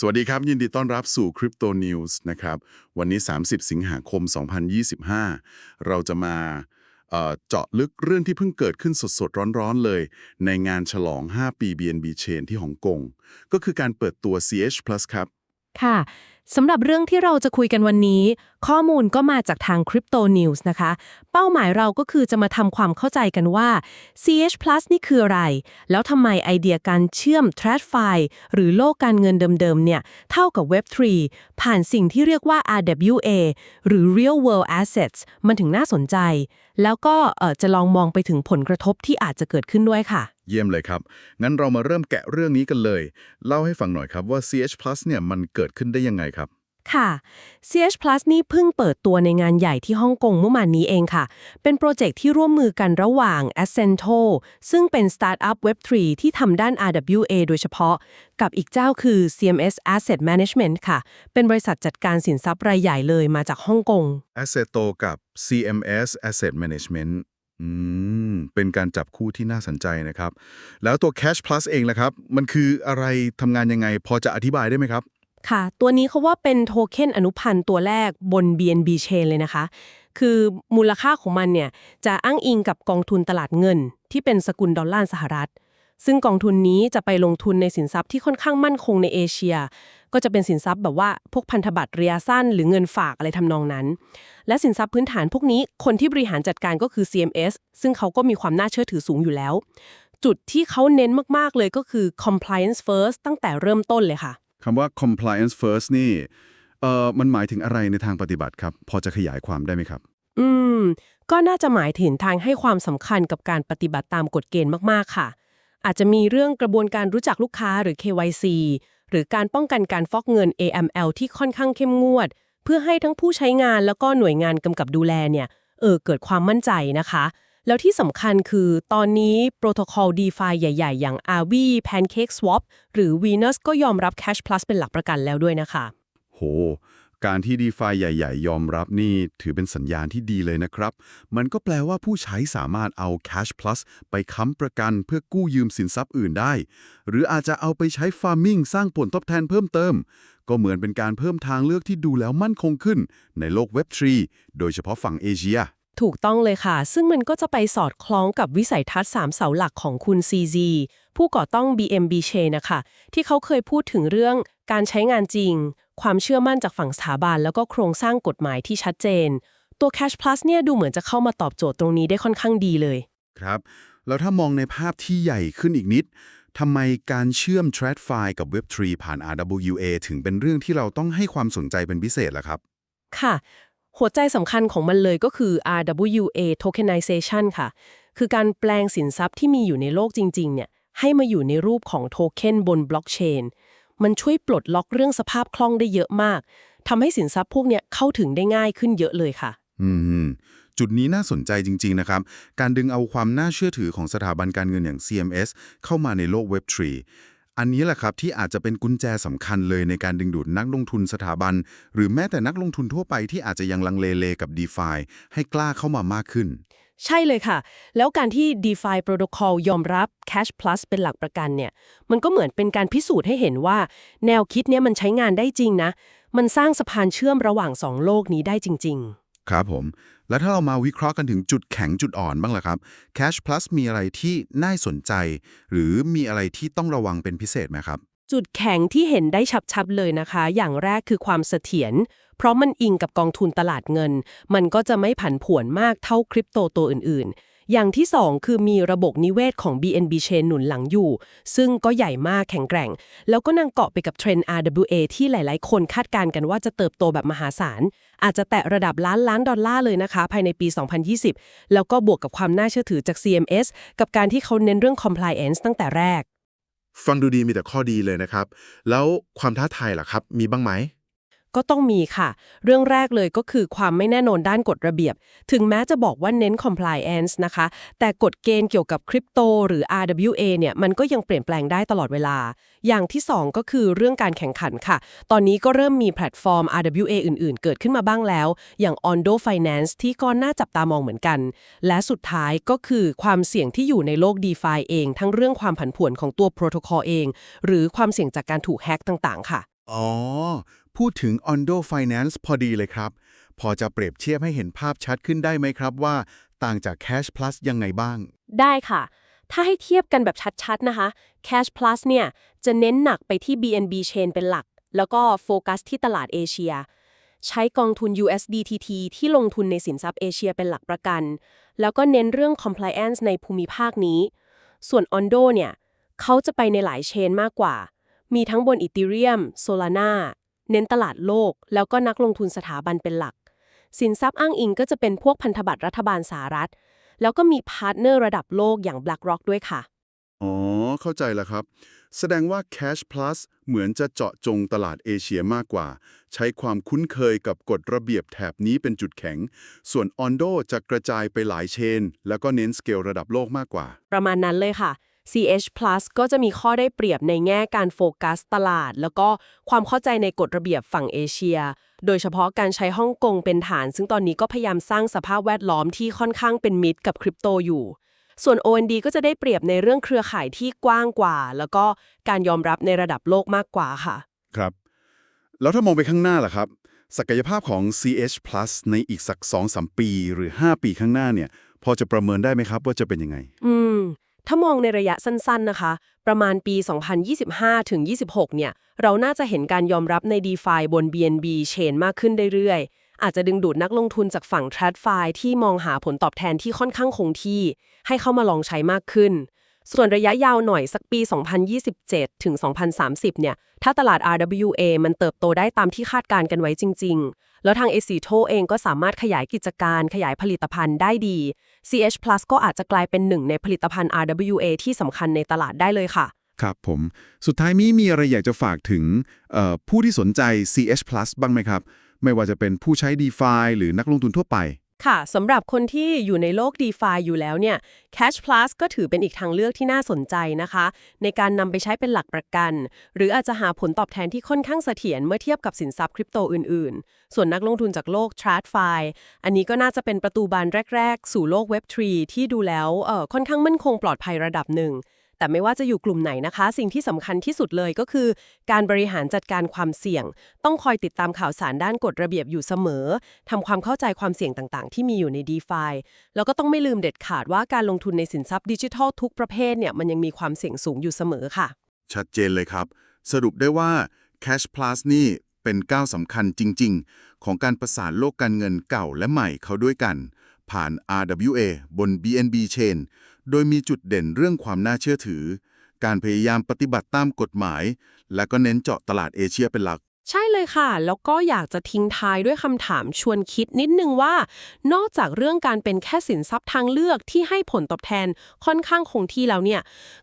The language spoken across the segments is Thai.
สวัสดีครับ ยินดีต้อนรับสู่ Crypto News นะครับ วันนี้ 30 สิงหาคม 2025 เราจะมาเเจาะลึกเรื่องที่เพิ่งเกิดขึ้นสดๆ ร้อนๆเลย ในงานฉลอง 5 ปี BNB Chain ที่ฮ่องกง ก็คือการเปิดตัว CH Plus ครับ ค่ะ สำหรับเรื่องที่เราจะคุยกันวันนี้ ข้อมูลก็มาจากทาง Crypto News นะคะ เป้าหมายเราก็คือจะมาทำความเข้าใจกันว่า CH Plus นี่คืออะไร แล้วทำไมไอเดียการเชื่อม TradFi หรือโลกการเงินเดิมๆเนี่ย เท่ากับ Web3 ผ่านสิ่งที่เรียกว่า RWA หรือ Real World Assets มันถึงน่าสนใจ แล้วก็เออจะลองมองไปถึงผลกระทบที่อาจจะเกิดขึ้นด้วยค่ะ เยี่ยมเลยครับ งั้นเรามาเริ่มแกะเรื่องนี้กันเลย เล่าให้ฟังหน่อยครับว่า CH Plus เนี่ยมันเกิดขึ้นได้ยังไงครับ ค่ะ CH Plus นี่เพิ่งเปิดตัวในงานใหญ่ที่ฮ่องกงเมื่อวานนี้เองค่ะ เป็นโปรเจกต์ที่ร่วมมือกันระหว่าง Accento ซึ่งเป็นสตาร์ทอัพ Web3 ที่ทำด้าน RWA โดยเฉพาะ กับอีกเจ้าคือ CMS Asset Management ค่ะ เป็นบริษัทจัดการสินทรัพย์รายใหญ่เลยมาจากฮ่องกง Assetto กับ CMS Asset Management อืม เป็นการจับคู่ที่น่าสนใจนะครับ แล้วตัว Cash Plus เองล่ะครับ มันคืออะไรทำงานยังไง พอจะอธิบายได้ไหมครับ ค่ะ ตัวนี้เขาว่าเป็นโทเค็นอนุพันธ์ตัวแรกบน BNB Chain เลยนะคะ คือมูลค่าของมันเนี่ย จะอ้างอิงกับกองทุนตลาดเงิน ที่เป็นสกุลดอลลาร์สหรัฐ ซึ่งกองทุนนี้จะไปลงทุนในสินทรัพย์ที่ค่อนข้างมั่นคงในเอเชีย ก็จะเป็นสินทรัพย์แบบว่าพวกพันธบัตรระยะสั้น หรือเงินฝากอะไรทำนองนั้น และสินทรัพย์พื้นฐานพวกนี้คนที่บริหารจัดการก็คือ CMS ซึ่งเขาก็มีความน่าเชื่อถือสูงอยู่แล้ว จุดที่เขาเน้นมากๆเลยก็คือ compliance first ตั้งแต่เริ่มต้นเลยค่ะคำว่า compliance first นี่เอ่อมันหมายถึงอะไรในทางปฏิบัติครับ พอจะขยายความได้ไหมครับ อืม ก็น่าจะหมายถึงทางให้ความสำคัญกับการปฏิบัติตามกฎเกณฑ์มากๆค่ะ อาจจะมีเรื่องกระบวนการรู้จักลูกค้าหรือ KYC ห รือการป้องกันการฟอกเงิน AML ที่ค่อนข้างเข้มงวด เพื่อให้ทั้งผู้ใช้งานแล้วก็หน่วยงานกำกับดูแลเนี่ยเออเกิดความมั่นใจนะคะ แล้วที่สำคัญคือตอนนี้โปรโตคอล DeFi ใหญ่ ๆ อย่าง Aave Pancake Swap หรือ Venus ก็ยอมรับ Cash Plus เป็นหลักประกันแล้วด้วยนะคะ โห การที่ DeFi ใหญ่ ๆ ยอมรับนี่ถือเป็นสัญญาณที่ดีเลยนะครับ มันก็แปลว่าผู้ใช้สามารถเอา Cash Plus ไปค้ำประกันเพื่อกู้ยืมสินทรัพย์อื่นได้ หรืออาจจะเอาไปใช้ Farming สร้างผลตอบแทนเพิ่มเติม ก็เหมือนเป็นการเพิ่มทางเลือกที่ดูแล้วมั่นคงขึ้น ในโลก Web3 โดยเฉพาะฝั่งเอเชียถูกต้องเลยค่ะ ซึ่งมันก็จะไปสอดคล้องกับวิสัยทัศน์ 3 เสาหลักของคุณ CZ ผู้ก่อตั้ง BMB Chain นะคะ ที่เขาเคยพูดถึงเรื่องการใช้งานจริง ความเชื่อมั่นจากฝั่งสถาบัน แล้วก็โครงสร้างกฎหมายที่ชัดเจน ตัว Cash Plus เนี่ยดูเหมือนจะเข้ามาตอบโจทย์ตรงนี้ได้ค่อนข้างดีเลย ครับ แล้วถ้ามองในภาพที่ใหญ่ขึ้นอีกนิดทำไมการเชื่อม TradFi กับ Web3 ผ่าน RWA ถึงเป็นเรื่องที่เราต้องให้ความสนใจเป็นพิเศษล่ะครับ ค่ะ หัวใจสำคัญของมันเลยก็คือ RWA tokenization ค่ะ คือการแปลงสินทรัพย์ที่มีอยู่ในโลกจริง ๆ เนี่ยให้มาอยู่ในรูปของโทเค็นบนบล็อกเชน มันช่วยปลดล็อกเรื่องสภาพคล่องได้เยอะมากทำให้สินทรัพย์พวกเนี้ยเข้าถึงได้ง่ายขึ้นเยอะเลยค่ะ อืมจุดนี้น่าสนใจจริง ๆ นะครับ การดึงเอาความน่าเชื่อถือของสถาบันการเงินอย่าง CMS เข้ามาในโลก Web3 อันนี้แหละครับที่อาจจะเป็นกุญแจสำคัญเลยในการดึงดูดนักลงทุนสถาบัน หรือแม้แต่นักลงทุนทั่วไปที่อาจจะยังลังเลเลกับ DeFi ให้กล้าเข้ามามากขึ้น ใช่เลยค่ะ แล้วการที่ DeFi Protocol ยอมรับ Cash Plus เป็นหลักประกันเนี่ย มันก็เหมือนเป็นการพิสูจน์ให้เห็นว่า แนวคิดเนี้ยมันใช้งานได้จริงนะ มันสร้างสะพานเชื่อมระหว่างสองโลกนี้ได้จริง ๆ ครับผม แล้วถ้าเรามาวิเคราะห์กันถึงจุดแข็งจุดอ่อนบ้างล่ะครับ Cash Plus มีอะไรที่น่าสนใจ หรือมีอะไรที่ต้องระวังเป็นพิเศษไหมครับ จุดแข็งที่เห็นได้ชัดๆเลยนะคะ อย่างแรกคือความเสถียร เพราะมันอิงกับกองทุนตลาดเงิน มันก็จะไม่ผันผวนมากเท่าคริปโตตัวอื่น ๆ อย่างที่ 2 คือมีระบบนิเวศของ BNB Chain หนุนหลังอยู่ ซึ่งก็ใหญ่มากแข็งแกร่ง แล้วก็นั่งเกาะไปกับเทรนด์ RWA ที่หลาย ๆ คนคาดการณ์กันว่าจะเติบโตแบบมหาศาล อาจจะแตะระดับล้านล้านดอลลาร์เลยนะคะ ภายในปี 2020 แล้วก็บวกกับความน่าเชื่อถือจาก CMS กับการที่เขาเน้นเรื่อง compliance ตั้งแต่แรกฟังดูดีมีแต่ข้อดีเลยนะครับ แล้วความท้าทายล่ะครับ มีบ้างไหม ก็ต้องมีค่ะ เรื่องแรกเลยก็คือความไม่แน่นอนด้านกฎระเบียบ ถึงแม้จะบอกว่าเน้น compliance นะคะ แต่กฎเกณฑ์เกี่ยวกับคริปโตหรือ RWA เนี่ยมันก็ยังเปลี่ยนแปลงได้ตลอดเวลา อย่างที่ 2 ก็คือเรื่องการแข่งขันค่ะ ตอนนี้ก็เริ่มมีแพลตฟอร์ม RWA อื่นๆ เกิดขึ้นมาบ้างแล้ว อย่าง Ondo Finance ที่ก็น่าจับตามองเหมือนกัน และสุดท้ายก็คือความเสี่ยงที่อยู่ในโลก DeFi เอง ทั้งเรื่องความผันผวนของตัวโปรโตคอลเอง หรือความเสี่ยงจากการถูกแฮ็กต่างๆ ค่ะ อ๋อ พูดถึง Ondo Finance พอดีเลยครับ พอจะเปรียบเทียบให้เห็นภาพชัดขึ้นได้ไหมครับว่า ต่างจาก Cash Plus ยังไงบ้าง ได้ค่ะ ถ้าให้เทียบกันแบบชัดๆนะคะ Cash Plus เนี่ยจะเน้นหนักไปที่ BNB Chain เป็นหลัก แล้วก็โฟกัสที่ตลาดเอเชีย ใช้กองทุน USDTT ที่ลงทุนในสินทรัพย์เอเชียเป็นหลักประกัน แล้วก็เน้นเรื่อง compliance ในภูมิภาคนี้ ส่วน Ondo เนี่ยเขาจะไปในหลายเชนมากกว่า มีทั้งบน Ethereum Solana เน้นตลาดโลก แล้วก็นักลงทุนสถาบันเป็นหลัก สินทรัพย์อ้างอิงก็จะเป็นพวกพันธบัตรรัฐบาลสหรัฐ แล้วก็มีพาร์ทเนอร์ระดับโลกอย่าง BlackRock ด้วยค่ะ อ๋อ เข้าใจแล้วครับ แสดงว่า Cash Plus เหมือนจะเจาะจงตลาดเอเชียมากกว่า ใช้ความคุ้นเคยกับกฎระเบียบแถบนี้เป็นจุดแข็ง ส่วน Ondo จะกระจายไปหลายเชน แล้วก็เน้นสเกลระดับโลกมากกว่า ประมาณนั้นเลยค่ะ CH Plus ก็จะมีข้อได้เปรียบในแง่การโฟกัสตลาด แล้วก็ความเข้าใจในกฎระเบียบฝั่งเอเชีย โดยเฉพาะการใช้ฮ่องกงเป็นฐาน ซึ่งตอนนี้ก็พยายามสร้างสภาพแวดล้อมที่ค่อนข้างเป็นมิตรกับคริปโตอยู่ ส่วน OND ก็จะได้เปรียบในเรื่องเครือข่ายที่กว้างกว่า แล้วก็การยอมรับในระดับโลกมากกว่าค่ะ ครับ แล้วถ้ามองไปข้างหน้าล่ะครับ ศักยภาพของ CH Plus ในอีกสัก2-3ปี หรือ 5 ปีข้างหน้าเนี่ยพอจะประเมินได้ไหมครับว่าจะเป็นยังไง อืม ถ้ามองในระยะสั้นๆนะคะ ประมาณปี 2025 ถึง 26 เนี่ย เราน่าจะเห็นการยอมรับใน DeFi บน BNB Chain มากขึ้นเรื่อยๆ อาจจะดึงดูดนักลงทุนจากฝั่ง TradFi ที่มองหาผลตอบแทนที่ค่อนข้างคงที่ ให้เข้ามาลองใช้มากขึ้น ส่วนระยะยาวหน่อยสักปี 2027 ถึง 2030 เนี่ย ถ้าตลาด RWA มันเติบโตได้ตามที่คาดการณ์กันไว้จริง ๆ แล้วทาง a c t o เองก็สามารถขยายกิจการขยายผลิตภัณฑ์ได้ดี CH Plus ก็อาจจะกลายเป็นหนึ่งในผลิตภัณฑ์ RWA ที่สำคัญในตลาดได้เลยค่ะ ครับผม สุดท้ายมีมีอะไรอยากจะฝากถึงผู้ที่สนใจ CH Plus บ้างไหมครับ ไม่ว่าจะเป็นผู้ใช้ DeFi หรือนักลงทุนทั่วไป ค่ะสำหรับคนที่อยู่ในโลก DeFi อยู่แล้วเนี่ย Cash Plus ก็ถือเป็นอีกทางเลือกที่น่าสนใจนะคะ ในการนำไปใช้เป็นหลักประกัน หรืออาจจะหาผลตอบแทนที่ค่อนข้างเสถียรเมื่อเทียบกับสินทรัพย์คริปโตอื่นๆ ส่วนนักลงทุนจากโลก TradFi อันนี้ก็น่าจะเป็นประตูบานแรก ๆ สู่โลก Web3 ที่ดูแล้วเออค่อนข้างมั่นคงปลอดภัยระดับหนึ่ง แต่ไม่ว่าจะอยู่กลุ่มไหนนะคะ สิ่งที่สำคัญที่สุดเลยก็คือ การบริหารจัดการความเสี่ยง ต้องคอยติดตามข่าวสารด้านกฎระเบียบอยู่เสมอทำความเข้าใจความเสี่ยงต่างๆ ที่มีอยู่ใน DeFi แล้วก็ต้องไม่ลืมเด็ดขาดว่าการลงทุนในสินทรัพย์ดิจิทัลทุกประเภทเนี่ยมันยังมีความเสี่ยงสูงอยู่เสมอค่ะ ชัดเจนเลยครับ สรุปได้ว่า Cash Plus นี่เป็นก้าวสำคัญจริง ๆ ของการประสานโลกการเงินเก่าและใหม่เข้าด้วยกัน ผ่าน RWA บน BNB Chain โดยมีจุดเด่นเรื่องความน่าเชื่อถือ การพยายามปฏิบัติตามกฎหมาย และก็เน้นเจาะตลาดเอเชียเป็นหลัก ใช่เลยค่ะ แล้วก็อยากจะทิ้งท้ายด้วยคำถามชวนคิดนิดนึงว่า นอกจากเรื่องการเป็นแค่สินทรัพย์ทางเลือกที่ให้ผลตอบแทนค่อนข้างคงที่แล้วเนี่ย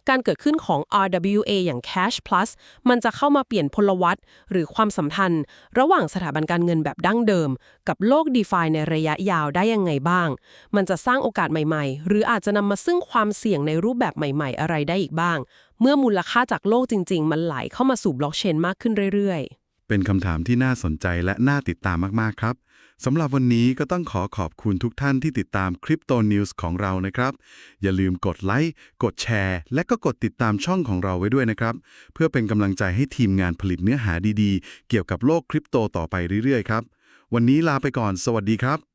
การเกิดขึ้นของ RWA อย่าง Cash Plus มันจะเข้ามาเปลี่ยนพลวัตหรือความสัมพันธ์ ระหว่างสถาบันการเงินแบบดั้งเดิม กับโลก DeFi ในระยะยาวได้ยังไงบ้าง มันจะสร้างโอกาสใหม่ ๆ หรืออาจจะนำมาซึ่งความเสี่ยงในรูปแบบใหม่ ๆ อะไรได้อีกบ้าง เมื่อมูลค่าจากโลกจริง ๆ มันไหลเข้ามาสู่บล็อกเชนมากขึ้นเรื่อยๆ เป็นคำถามที่น่าสนใจและน่าติดตามมากๆครับสำหรับวันนี้ก็ต้องขอขอบคุณทุกท่านที่ติดตามคริปโตนิวส์ของเรานะครับ อย่าลืมกดไลค์ กดแชร์ และก็กดติดตามช่องของเราไว้ด้วยนะครับ เพื่อเป็นกำลังใจให้ทีมงานผลิตเนื้อหาดีๆ เกี่ยวกับโลกคริปโตต่อไปเรื่อยๆ ครับ วันนี้ลาไปก่อน สวัสดีครับ